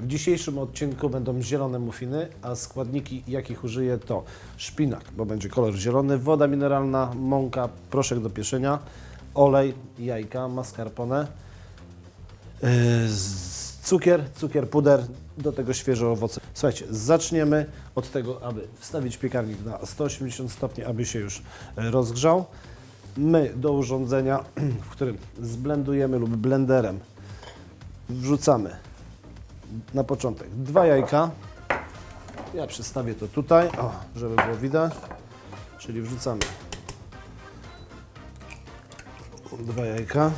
W dzisiejszym odcinku będą zielone muffiny, a składniki jakich użyję to szpinak, bo będzie kolor zielony, woda mineralna, mąka, proszek do pieczenia, olej, jajka, mascarpone, yy, cukier, cukier puder, do tego świeże owoce. Słuchajcie, zaczniemy od tego, aby wstawić piekarnik na 180 stopni, aby się już e, rozgrzał. My do urządzenia, w którym zblendujemy lub blenderem wrzucamy na początek dwa jajka. Ja przestawię to tutaj, o, żeby było widać. Czyli wrzucamy dwa jajka.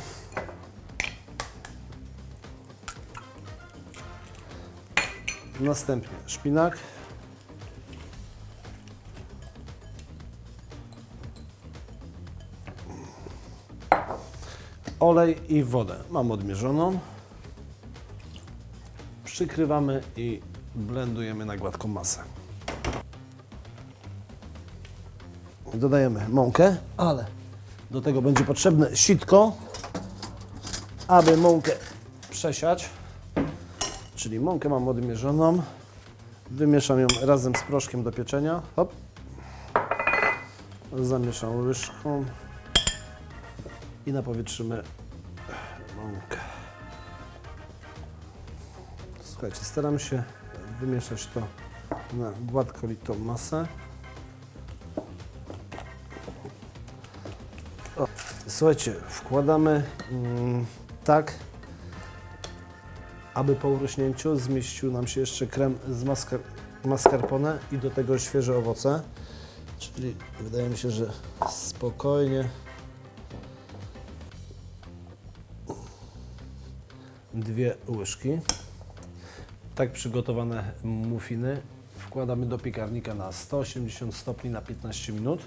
Następnie szpinak. Olej i wodę. Mam odmierzoną. Przykrywamy i blendujemy na gładką masę. Dodajemy mąkę, ale do tego będzie potrzebne sitko, aby mąkę przesiać. Czyli mąkę mam odmierzoną. Wymieszam ją razem z proszkiem do pieczenia. Hop. Zamieszam łyżką i napowietrzymy mąkę. Słuchajcie, staram się wymieszać to na gładko litą masę. O, słuchajcie, wkładamy mm, tak, aby po urośnięciu zmieścił nam się jeszcze krem z maskar mascarpone i do tego świeże owoce. Czyli wydaje mi się, że spokojnie dwie łyżki. Tak przygotowane muffiny wkładamy do piekarnika na 180 stopni na 15 minut.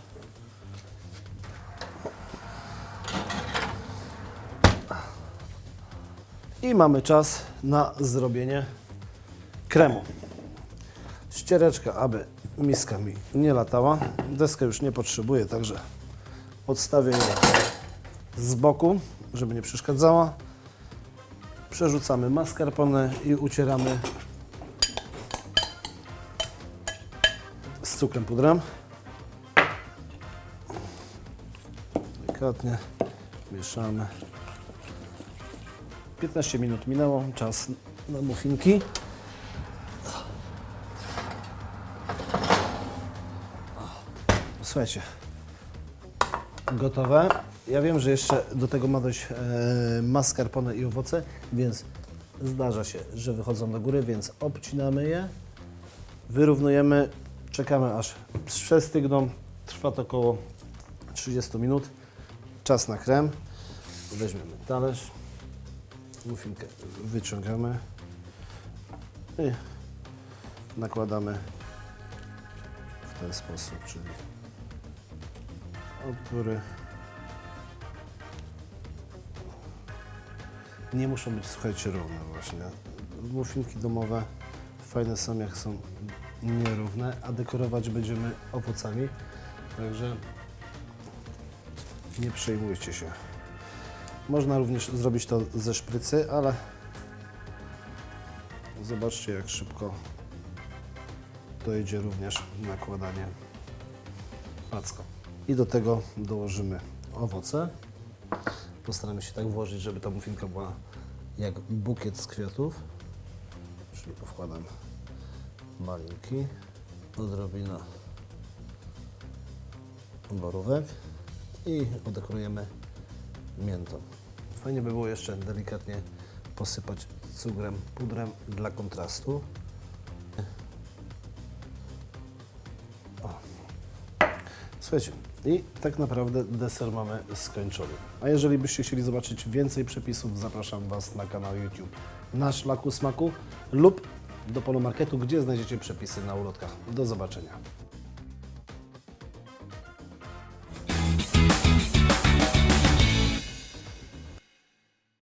I mamy czas na zrobienie kremu. Ściereczka, aby miska mi nie latała. Deskę już nie potrzebuję, także odstawię ją z boku, żeby nie przeszkadzała. Przerzucamy mascarpone i ucieramy z cukrem pudrem. Delikatnie mieszamy. 15 minut minęło, czas na muffinki. Słuchajcie, gotowe. Ja wiem, że jeszcze do tego ma dojść e, mascarpone i owoce, więc zdarza się, że wychodzą do góry, więc obcinamy je, wyrównujemy, czekamy aż przestygną. Trwa to około 30 minut. Czas na krem. Weźmiemy talerz, muffinkę wyciągamy i nakładamy w ten sposób, czyli otwory nie muszą być, słuchajcie, równe właśnie. Muffinki domowe fajne są, jak są nierówne, a dekorować będziemy owocami, także nie przejmujcie się. Można również zrobić to ze szprycy, ale zobaczcie, jak szybko dojdzie również nakładanie packą. I do tego dołożymy owoce. Postaramy się tak włożyć, żeby ta muffinka była jak bukiet z kwiatów. Czyli powkładam malinki, odrobina borówek i udekorujemy miętą. Fajnie by było jeszcze delikatnie posypać cukrem, pudrem dla kontrastu. Słuchajcie, i tak naprawdę deser mamy skończony. A jeżeli byście chcieli zobaczyć więcej przepisów, zapraszam Was na kanał YouTube Na Szlaku Smaku lub do Polomarketu, gdzie znajdziecie przepisy na ulotkach. Do zobaczenia.